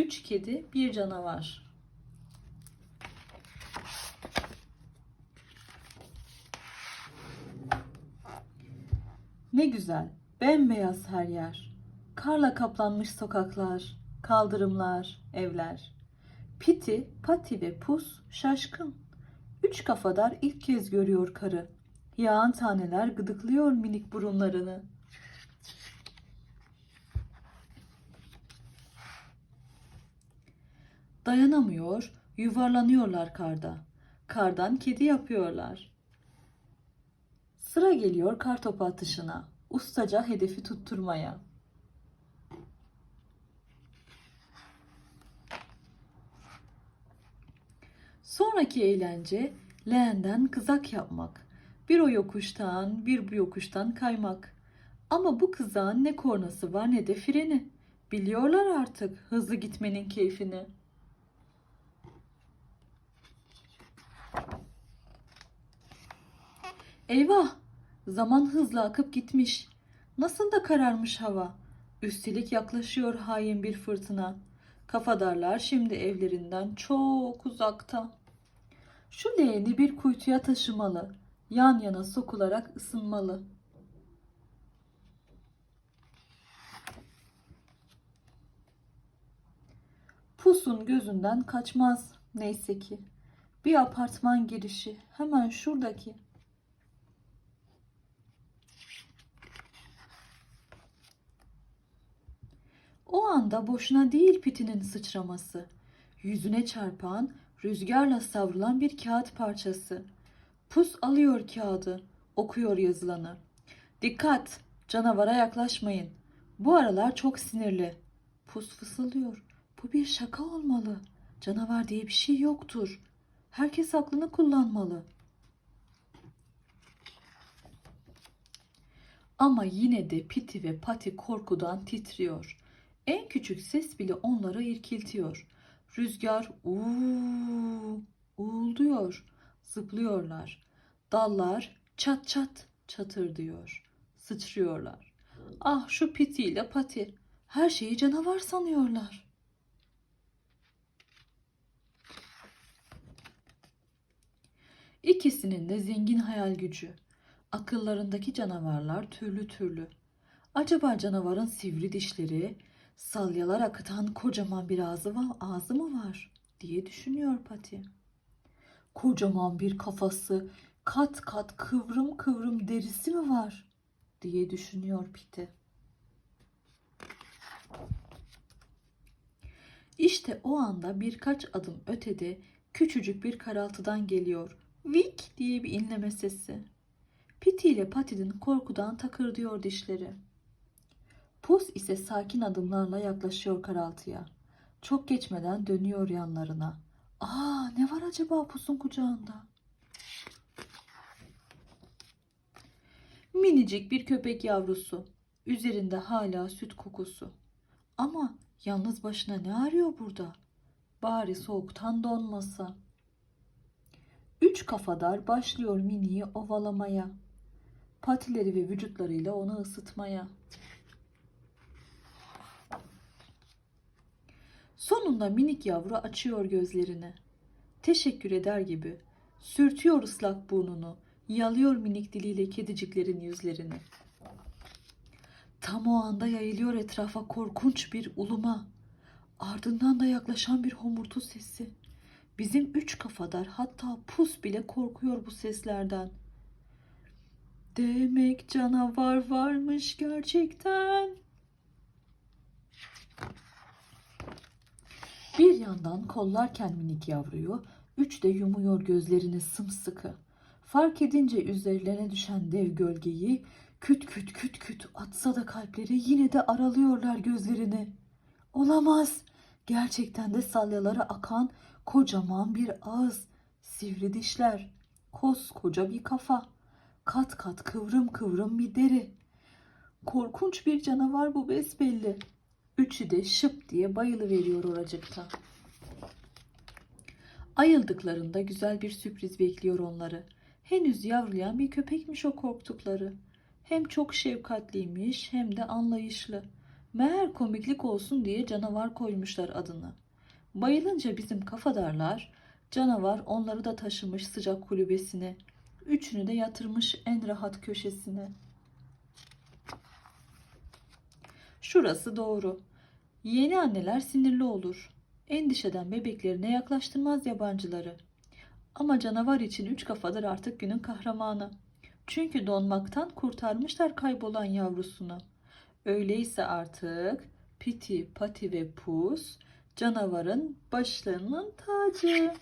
Üç kedi, bir canavar. Ne güzel, bembeyaz her yer. Karla kaplanmış sokaklar, kaldırımlar, evler. Piti, Pati ve Pus şaşkın. Üç kafadar ilk kez görüyor karı. Yağan taneler gıdıklıyor minik burunlarını. Dayanamıyor, yuvarlanıyorlar karda. Kardan kedi yapıyorlar. Sıra geliyor kartopu atışına. Ustaca hedefi tutturmaya. Sonraki eğlence leğenden kızak yapmak. Bir o yokuştan, bir bu yokuştan kaymak. Ama bu kızağın ne kornası var ne de freni. Biliyorlar artık hızlı gitmenin keyfini. Eyvah! Zaman hızla akıp gitmiş. Nasıl da kararmış hava. Üstelik yaklaşıyor hain bir fırtına. Kafadarlar şimdi evlerinden çok uzakta. Şu leğeni bir kuytuya taşımalı. Yan yana sokularak ısınmalı. Pusun gözünden kaçmaz neyse ki. Bir apartman girişi hemen şuradaki. O anda boşuna değil pitinin sıçraması. Yüzüne çarpan, rüzgarla savrulan bir kağıt parçası. Pus alıyor kağıdı, okuyor yazılanı. Dikkat, canavara yaklaşmayın. Bu aralar çok sinirli. Pus fısıldıyor. Bu bir şaka olmalı. Canavar diye bir şey yoktur. Herkes aklını kullanmalı. Ama yine de Piti ve Pati korkudan titriyor. En küçük ses bile onları irkiltiyor. Rüzgar uuu uğulduyor. Zıplıyorlar. Dallar çat çat çatır diyor. Sıçrıyorlar. Ah şu Piti ile Pati. Her şeyi canavar sanıyorlar. İkisinin de zengin hayal gücü. Akıllarındaki canavarlar türlü türlü. Acaba canavarın sivri dişleri, salyalar akıtan kocaman bir ağzı, var, ağzı mı var diye düşünüyor Pati. Kocaman bir kafası, kat kat kıvrım kıvrım derisi mi var diye düşünüyor Piti. İşte o anda birkaç adım ötede küçücük bir karaltıdan geliyor. Vik diye bir inleme sesi. Piti ile Pati'nin korkudan takırdıyor dişleri. Pus ise sakin adımlarla yaklaşıyor karaltıya. Çok geçmeden dönüyor yanlarına. Aa ne var acaba Pus'un kucağında? Minicik bir köpek yavrusu. Üzerinde hala süt kokusu. Ama yalnız başına ne arıyor burada? Bari soğuktan donmasa. Üç kafadar başlıyor miniyi ovalamaya. Patileri ve vücutlarıyla onu ısıtmaya. Sonunda minik yavru açıyor gözlerini. Teşekkür eder gibi sürtüyor ıslak burnunu, yalıyor minik diliyle kediciklerin yüzlerini. Tam o anda yayılıyor etrafa korkunç bir uluma. Ardından da yaklaşan bir homurtu sesi. Bizim üç kafadar hatta pus bile korkuyor bu seslerden. Demek canavar varmış gerçekten. Bir yandan kollarken minik yavruyu, üç de yumuyor gözlerini sımsıkı. Fark edince üzerlerine düşen dev gölgeyi küt küt küt küt atsa da kalpleri yine de aralıyorlar gözlerini. Olamaz. Gerçekten de salyalara akan kocaman bir ağız, sivri dişler, koskoca bir kafa, kat kat kıvrım kıvrım bir deri. Korkunç bir canavar bu besbelli. Üçü de şıp diye bayılı veriyor oracıkta. Ayıldıklarında güzel bir sürpriz bekliyor onları. Henüz yavrulayan bir köpekmiş o korktukları. Hem çok şefkatliymiş hem de anlayışlı. Meğer komiklik olsun diye canavar koymuşlar adını. Bayılınca bizim kafadarlar canavar onları da taşımış sıcak kulübesine. Üçünü de yatırmış en rahat köşesine. Şurası doğru. Yeni anneler sinirli olur. Endişeden bebeklerine yaklaştırmaz yabancıları. Ama canavar için üç kafadır artık günün kahramanı. Çünkü donmaktan kurtarmışlar kaybolan yavrusunu. Öyleyse artık Piti, Pati ve Pus canavarın başlarının tacı.